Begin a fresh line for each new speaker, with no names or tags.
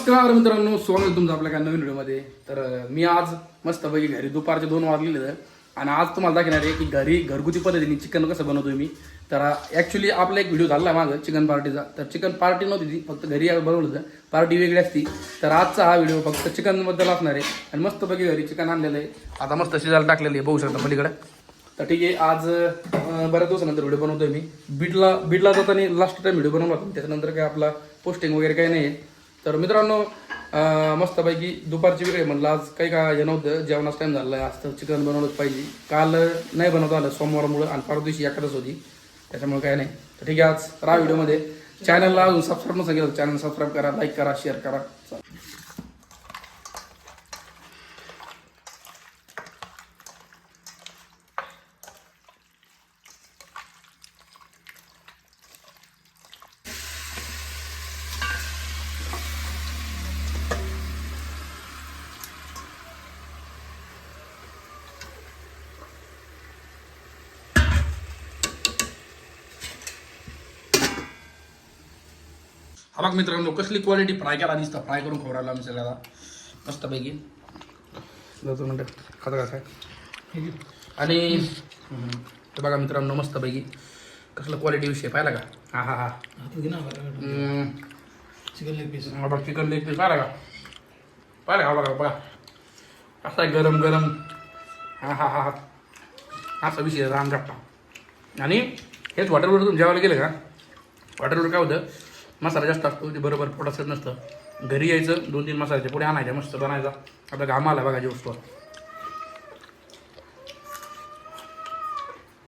नमस्कार मित्रांनो स्वागत तुमचं आपल्या काय नवीन व्हिडिओमध्ये. तर मी आज मस्तपैकी घरी दुपारचे दोन वाजलेले आहेत आणि आज तुम्हाला दाखवणार आहे की घरी घरगुती पद्धतीने चिकन कसं बनवतोय मी. तर ॲक्च्युली आपला एक व्हिडिओ झाला मागं चिकन पार्टीचा. तर चिकन पार्टी नव्हती ती फक्त घरी बनवलं होतं. पार्टी वेगळी असती. तर आजचा हा व्हिडिओ फक्त चिकनबद्दल असणार आहे. आणि मस्तपैकी घरी चिकन आणलेलं आहे. आता मस्त शिजायला टाकलेलं आहे बघू शकता पलीकडे. तर ठीक आहे आज बऱ्याच दिवसानंतर व्हिडिओ बनवतोय मी. बीडला बीडला जाताना लास्ट टाइम व्हिडिओ बनवला होता. त्याच्यानंतर काय आपला पोस्टिंग वगैरे काही नाही आहे तर मित्रांनो मस्तपैकी दुपारची वेळ आहे म्हणलं. आज काही का हे नव्हतं. जेवणाचा टाइम झालं. आज तर चिकन बनवलंच पाहिजे. काल नाही बनवता आलं. सोमवारमुळं आणि परवा दिवशी एखादच होती. त्याच्यामुळे काय नाही. तर ठीक आहे आज राहा व्हिडिओमध्ये. चॅनलला अजून सबस्क्राईब न सांगितलं चॅनल सबस्क्राईब करा लाईक करा शेअर करा. हा बघ मित्रांनो कसली क्वालिटी फ्राय केला दिसतं. फ्राय करून खवडायला आम्ही सगळ्याला. मस्तपैकी दोन मिनटं खाता का काय आणि हे बघा मित्रांनो मस्तपैकी कसलं क्वालिटी विषय पाहिला का? हा हा हा.
चिकन लेग पीस
हा बघ चिकन लेग पीस पाहिला का? पाहिला का? बघा बघा. असा आहे गरम गरम. हा हा हा हा. असा विषय रामगप्पा आणि हेच हॉटेलवर तुम्ही जेवायला गेलं का? हॉटेलवर काय होतं? मसाला जास्त असतो ते बरोबर पोटासत नसतं. घरी यायचं दोन तीन मसाल्याचे पुढे आणायचे मस्त बनायचा. आता घाम आला बघा वस्तू